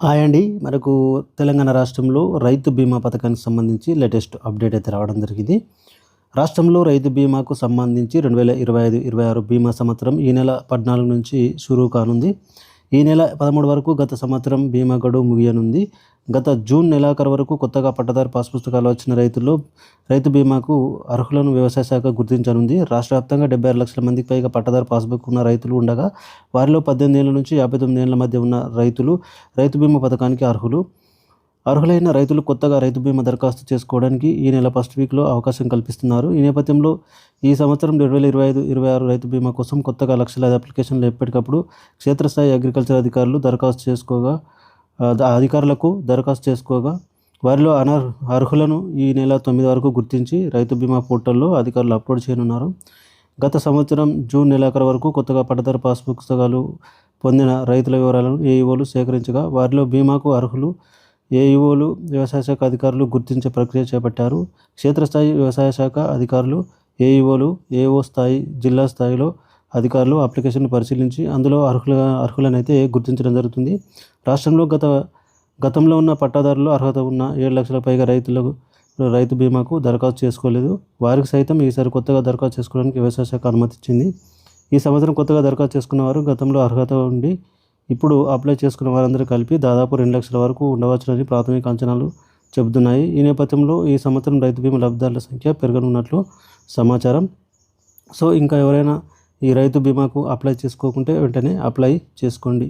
Hi అండి. మనకు తెలంగాణ రాష్ట్రంలో రైతు బీమా పథకానికి సంబంధించి లేటెస్ట్ అప్డేట్ అయితే రావడం జరిగింది. రాష్ట్రంలో రైతు బీమాకు సంబంధించి రెండు వేల ఇరవై ఐదు ఇరవై ఆరు బీమా సంవత్సరం ఈ నెల పద్నాలుగు నుంచి షురూ కానుంది. ఈ నెల పదమూడు వరకు గత సంవత్సరం బీమా గడువు ముగియనుంది. గత జూన్ నెలాఖరు వరకు కొత్తగా పట్టదారు పాస్ పుస్తకాలు వచ్చిన రైతుల్లో రైతు బీమాకు అర్హులను వ్యవసాయ శాఖ గుర్తించనుంది. రాష్ట్ర వ్యాప్తంగా డెబ్బై ఆరు లక్షల మందికి పైగా పట్టదారు పాస్బుక్ ఉన్న రైతులు ఉండగా వారిలో పద్దెనిమిది ఏళ్ళ నుంచి యాభై తొమ్మిది ఏళ్ళ మధ్య ఉన్న రైతులు రైతు బీమా పథకానికి అర్హులు. అర్హులైన రైతులు కొత్తగా రైతు బీమా దరఖాస్తు చేసుకోవడానికి ఈ నెల ఫస్ట్ వీక్లో అవకాశం కల్పిస్తున్నారు. ఈ నేపథ్యంలో ఈ సంవత్సరం రెండు వేల ఇరవై ఐదు ఇరవై ఆరు రైతు బీమా కోసం కొత్తగా లక్షలాది అప్లికేషన్లు ఎప్పటికప్పుడు క్షేత్రస్థాయి అగ్రికల్చర్ అధికారులు దరఖాస్తు చేసుకోగా అధికారులకు దరఖాస్తు చేసుకోగా వారిలో అనర్ అర్హులను ఈ నెల తొమ్మిది వరకు గుర్తించి రైతు బీమా పోర్టల్లో అధికారులు అప్లోడ్ చేయనున్నారు. గత సంవత్సరం జూన్ నెలాఖరు వరకు కొత్తగా పట్టదారు పాస్ పుస్తకాలు పొందిన రైతుల వివరాలను ఏఈఓలు సేకరించగా వారిలో బీమాకు అర్హులు ఏఈఓలు వ్యవసాయ శాఖ అధికారులు గుర్తించే ప్రక్రియ చేపట్టారు. క్షేత్రస్థాయి వ్యవసాయ శాఖ అధికారులు ఏఈఓలు ఏఓ స్థాయి జిల్లా స్థాయిలో అధికారులు అప్లికేషన్ పరిశీలించి అందులో అర్హులుగా అర్హులనైతే గుర్తించడం జరుగుతుంది. రాష్ట్రంలో గత గతంలో ఉన్న పట్టాదారులు అర్హత ఉన్న ఏడు లక్షల పైగా రైతులకు రైతు బీమాకు దరఖాస్తు చేసుకోలేదు. వారికి సైతం ఈసారి కొత్తగా దరఖాస్తు చేసుకోవడానికి వ్యవసాయ శాఖ అనుమతిచ్చింది. ఈ సంవత్సరం కొత్తగా దరఖాస్తు చేసుకున్న వారు గతంలో అర్హత ఉండి ఇప్పుడు అప్లై చేసుకున్న వారందరూ కలిపి దాదాపు రెండు లక్షల వరకు ఉండవచ్చునని ప్రాథమిక అంచనాలు చెబుతున్నాయి. ఈ నేపథ్యంలో ఈ సంవత్సరం రైతు బీమా లబ్ధిదారుల సంఖ్య పెరగనున్నట్లు సమాచారం. సో ఇంకా ఎవరైనా ఈ రైతు బీమాకు అప్లై చేసుకోకుంటే వెంటనే అప్లై చేసుకోండి.